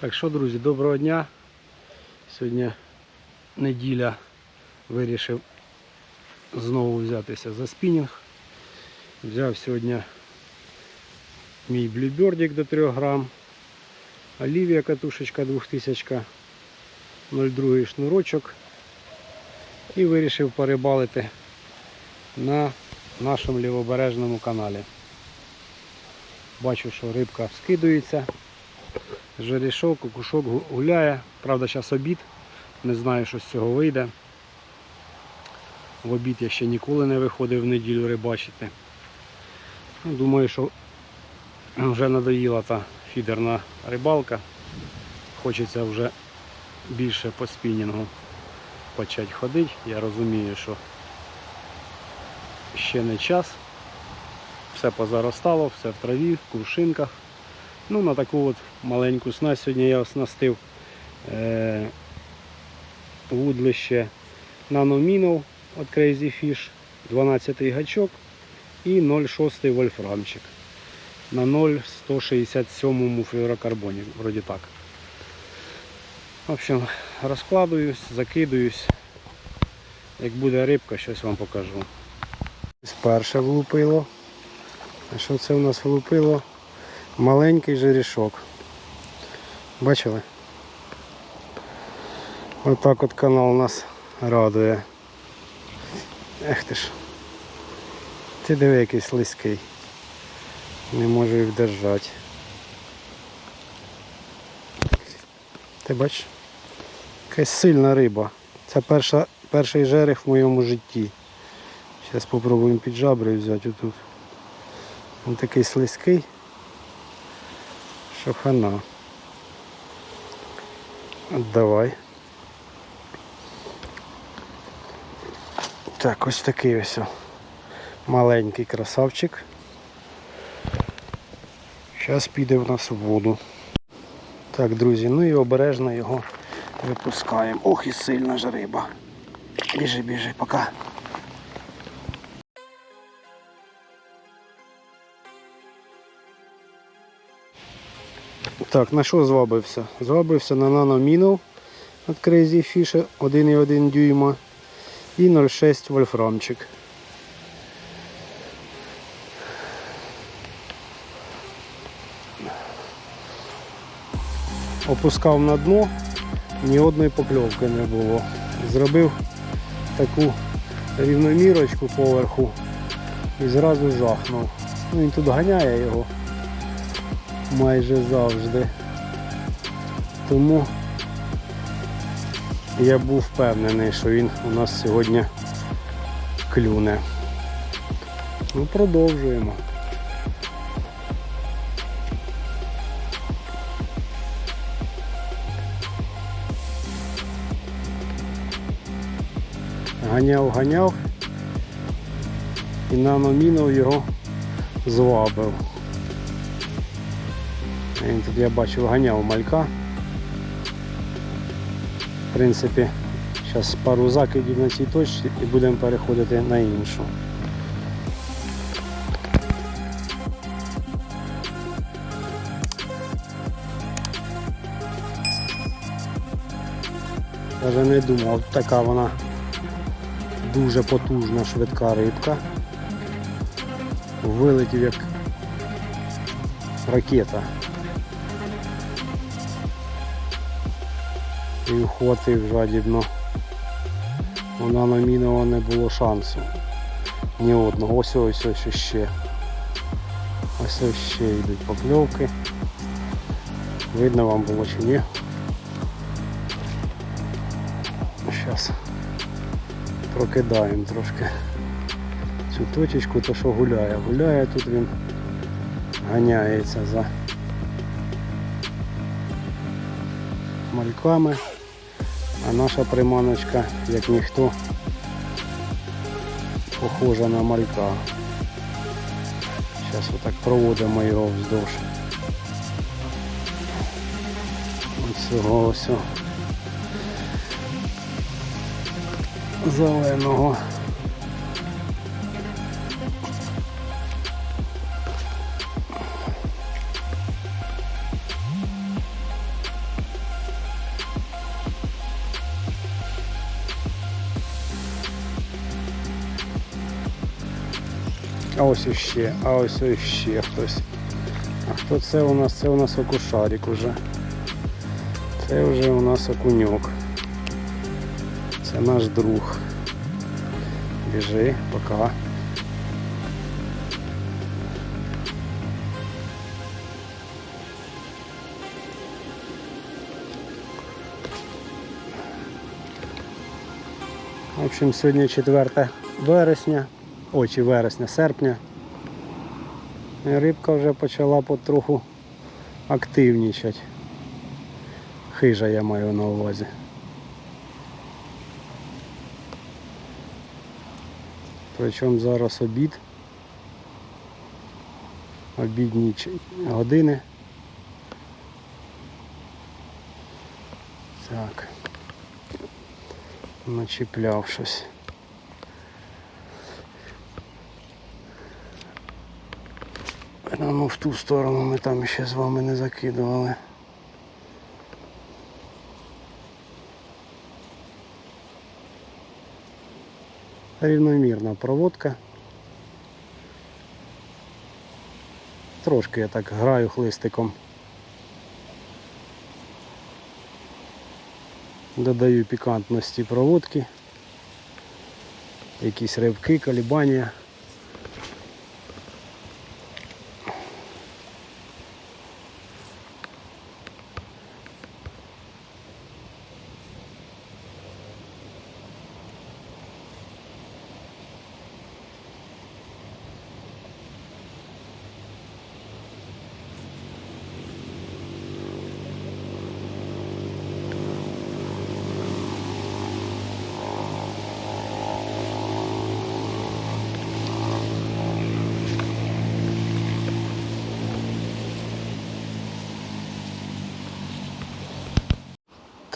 Так що, друзі, доброго дня. Сьогодні неділя вирішив знову взятися за спінінг. Взяв сьогодні мій блюбердик до 3 грам. Олівія катушечка 2000, 0,2 шнурочок. І вирішив порибалити на нашому лівобережному каналі. Бачу, що рибка скидується. Жерішок, кукушок гуляє. Правда, зараз обід. Не знаю, що з цього вийде. В обід я ще ніколи не виходив в неділю рибачити. Ну, Думаю, що вже надоїла та фідерна рибалка. Хочеться вже більше по спінінгу почати ходити. Я розумію, що ще не час. Все позаростало, все в траві, в кувшинках. Ну, на таку от маленьку снасть сьогодні я оснастив е- вудлище наномінов від Crazy Fish, 12 гачок і 0,6 вольфрамчик на 0,167 флюорокарбоні, вроді так. В общем, розкладуюсь, закидуюсь. Як буде рибка, щось вам покажу. Перше влупило. А що це у нас влупило? Маленький жерішок. Бачили? Отак от канал нас радує. Ех ти ж. Ти диви якийсь слизький. Не можу їх вдержати. Ти бачиш? Якась сильна риба. Це перша, перший жерех в моєму житті. Зараз спробуємо під жабри взяти отут. Він такий слизький. Що хана. Давай. Так, ось такий ось. Маленький красавчик. Зараз піде в нас в воду. Так, друзі, ну і обережно його випускаємо. Ох і сильна ж риба. Біжи, біжи, пока. Так, на що звабився? Звабився на наномінов від Crazy Fish 1,1 дюйма і 0,6 вольфрамчик. Опускав на дно, ні одної покльовки не було. Зробив таку рівномірочку поверху і зразу жахнув. Ну, він тут ганяє його майже завжди. Тому я був впевнений, що він у нас сьогодні клюне. Ну, продовжуємо. Ганяв, ганяв і наномінов його звабив. Він тут я бачив ганяв малька. В принципі, зараз пару закидів на цій точці і будемо переходити на іншу. Даже не думав, така вона дуже потужна швидка рибка. Вилетів як ракета. І ухватив жадібно. Вона намінова не було шансу. Ні одного. Ось ось ось ще. Ось ось ще йдуть покльовки. Видно вам було чи ні. Зараз прокидаємо трошки цю точечку, то що гуляє. Гуляє тут він ганяється за мальками, наша приманочка, як ніхто, похожа на малька. Зараз отак проводимо його вздовж. Оцього ось зеленого. Ось іще, а ось іще хтось. А хто це у нас? Це у нас окушарик уже. Це вже у нас окуньок. Це наш друг. Біжи, пока. В общем, сьогодні 4 вересня, ой, чи вересня, серпня. І рибка вже почала потроху активнічати. Хижа я маю на увазі. Причому зараз обід. Обідні години. Так. Начіпляв щось. Ну, в ту сторону ми там ще з вами не закидували. Рівномірна проводка. Трошки я так граю хлистиком. Додаю пікантності проводки. Якісь ривки, колебання.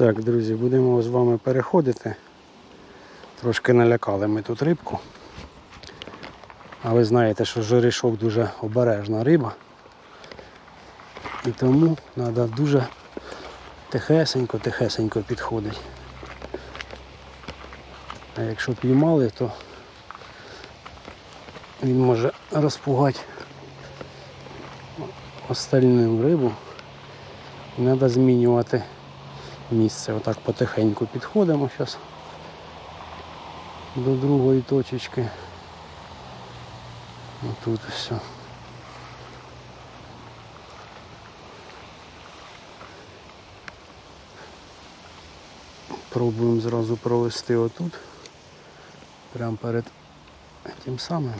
Так, друзі, будемо з вами переходити. Трошки налякали ми тут рибку. А ви знаєте, що жерешок дуже обережна риба. І тому треба дуже тихесенько, тихесенько підходити. А якщо піймали, то він може розпугати остальним рибу. І треба змінювати місце. Отак потихеньку підходимо зараз до другої точечки. Отут все. Пробуємо зразу провести отут. Прямо перед тим самим.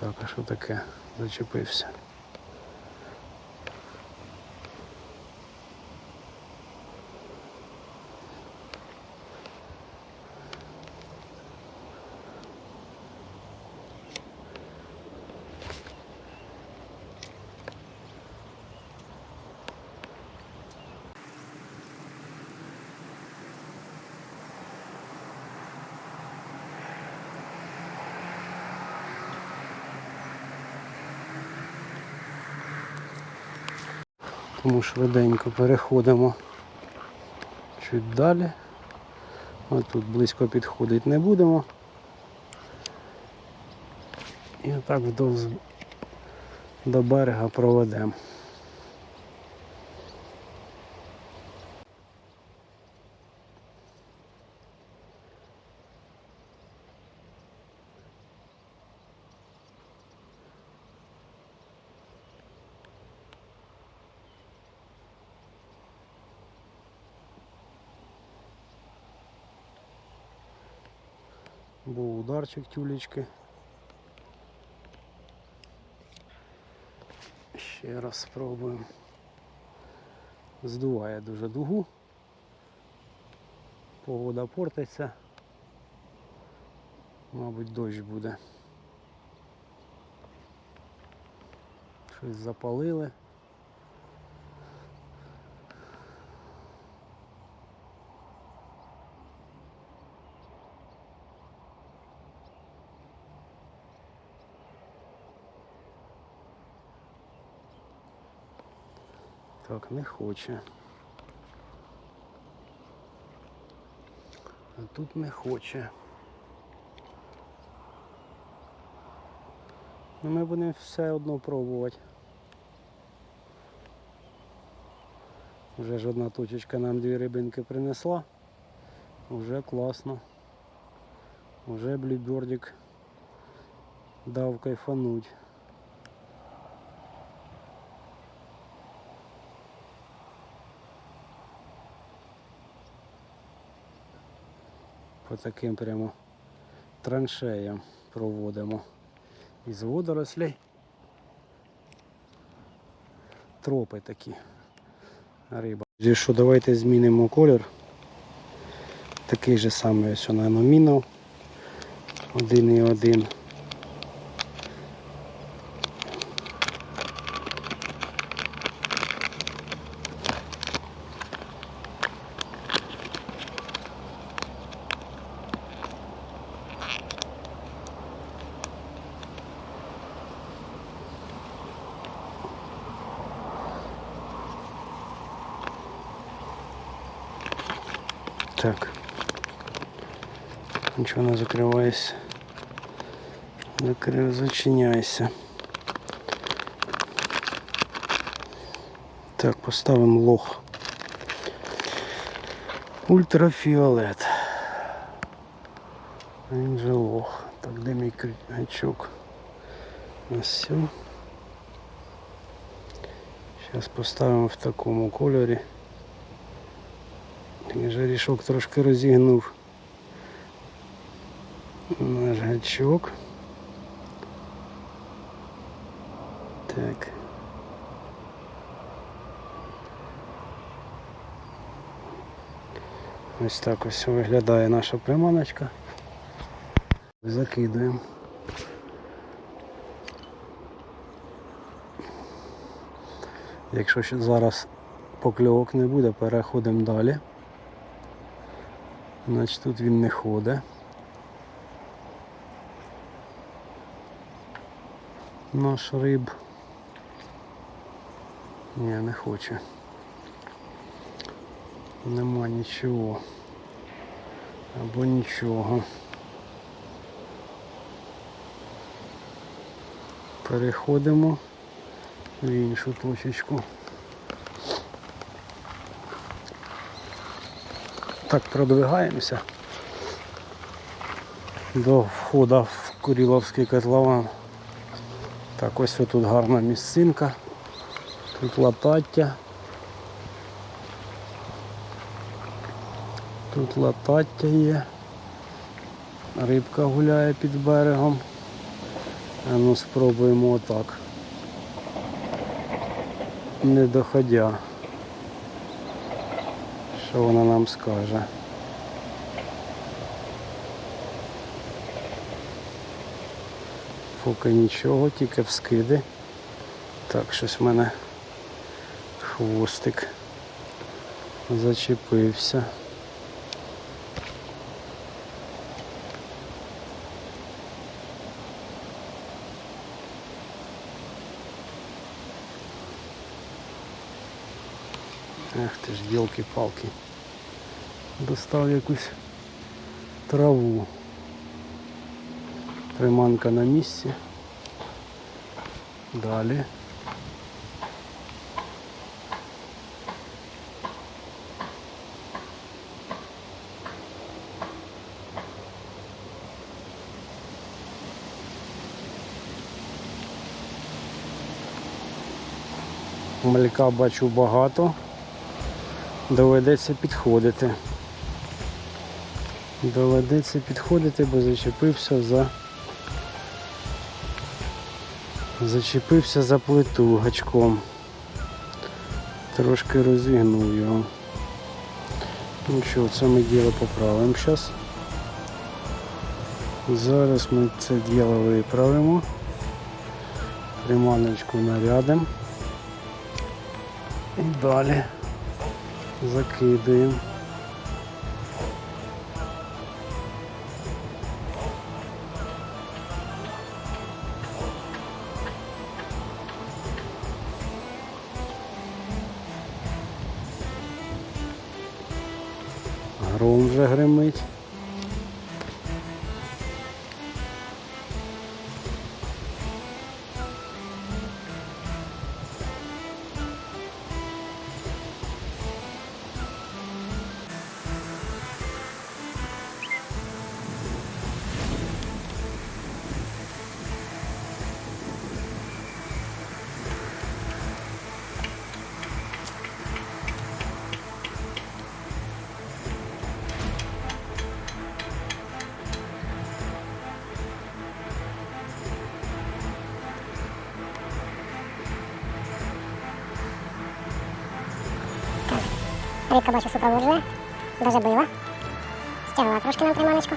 Так, що таке? Зачепився. Тому швиденько переходимо чуть далі. А тут близько підходити не будемо. І отак вдовж до берега проведемо. Був ударчик тюлечки. Ще раз спробуємо. Здуває дуже дугу. Погода портиться. Мабуть, дощ буде. Щось запалили. Так, не хоче. А тут не хоче. Ну ми будемо все одно пробувати. Вже ж одна точечка нам дві рибинки принесла. Уже класно. Уже блюбердик дав кайфануть. по таким прямо траншеям проводимо із водорослей. Тропи такі риба. Що давайте змінимо колір. Такий же самий ось наверное, міну. Один і один. Так. Нічого не закривайся. Закрив, зачиняйся. Так, поставимо лох. Ультрафіолет. Він же лох. Так, де мій гачок? Ось все. Зараз поставимо в такому кольорі. Я Жарішок трошки розігнув наш гачок. Так. Ось так ось виглядає наша приманочка. Закидуємо. Якщо зараз покльовок не буде, переходимо далі. Значить тут він не ходить. Наш риб. Ні, не хоче. Нема нічого. Або нічого. Переходимо в іншу точечку. Так, продвигаємося до входу в Куріловський котлован. Так, ось тут гарна місцинка. Тут латаття. Тут латаття є. Рибка гуляє під берегом. А ну спробуємо отак. Не доходя. Що вона нам скаже? Поки нічого, тільки вскиди. Так, щось в мене хвостик зачепився. Ах ти ж, ділки-палки. Достав якусь траву. Приманка на місці. Далі. Малька бачу багато. Доведеться підходити. Доведеться підходити, бо зачепився за зачепився за плиту гачком. Трошки розігнув його. Ну що, це ми діло поправимо зараз. Зараз ми це діло виправимо. Приманочку нарядимо. І далі закидуємо. Гром вже гримить. Рибка бачу супроводжує. Даже била. Стягла трошки нам приманочку.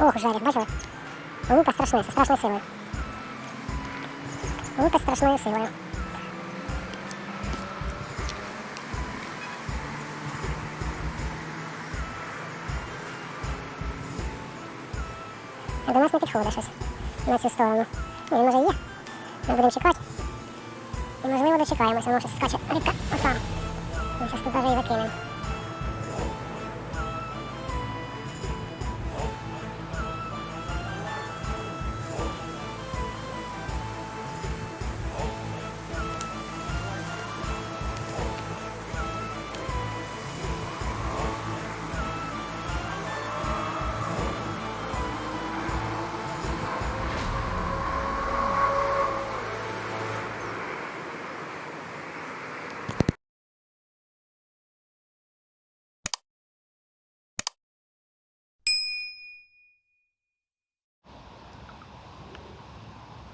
Ох, жарик, бачили? Лука страшний, зі страшною силою. Лука страшною силою. А до нас не підходить щось на цю сторону. Ну, він може і є. Ми будемо чекати. І можливо дочекаємося, воно щось скаче рибка. Отам. Ми зараз тут навіть і закинемо.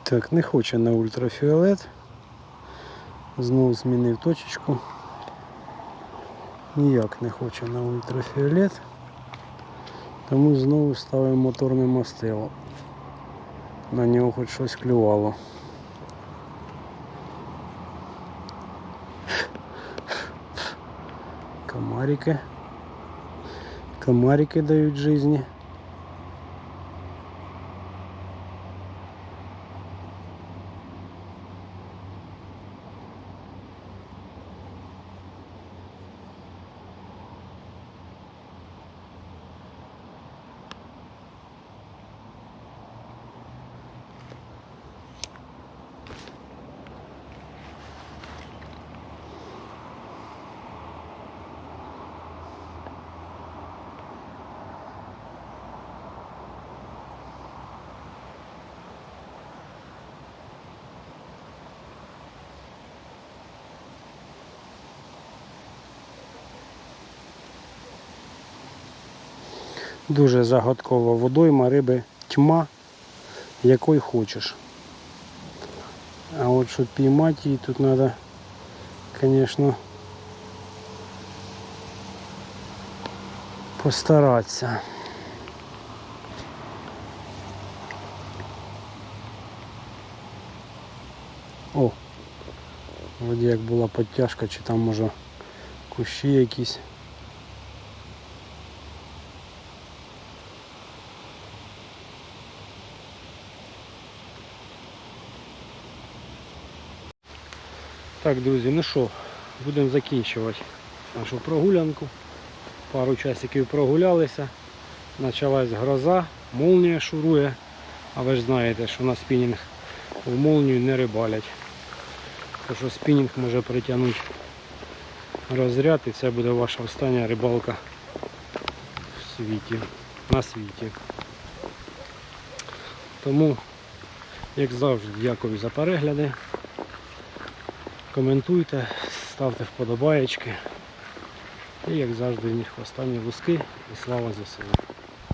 Так, не хоче на ультрафіолет. Знову змінив точечку. Ніяк не хоче на ультрафіолет. Тому знову ставимо моторне мастило. На нього хоч щось клювало. Комарики. Комарики дають жизни. Дуже загадкова водойма, риби тьма, якої хочеш. А от щоб піймати її, тут треба, звісно, постаратися. О, вроді як була підтяжка, чи там може кущі якісь. Так, друзі, ну що, будемо закінчувати нашу прогулянку. Пару часиків прогулялися. Почалась гроза, молнія шурує. А ви ж знаєте, що на спінінг в молнію не рибалять. Тому що спінінг може притягнути розряд і це буде ваша остання рибалка в світі, на світі. Тому, як завжди, дякую за перегляди. Коментуйте, ставте вподобаєчки. І як завжди, останні луски і слава ЗСУ.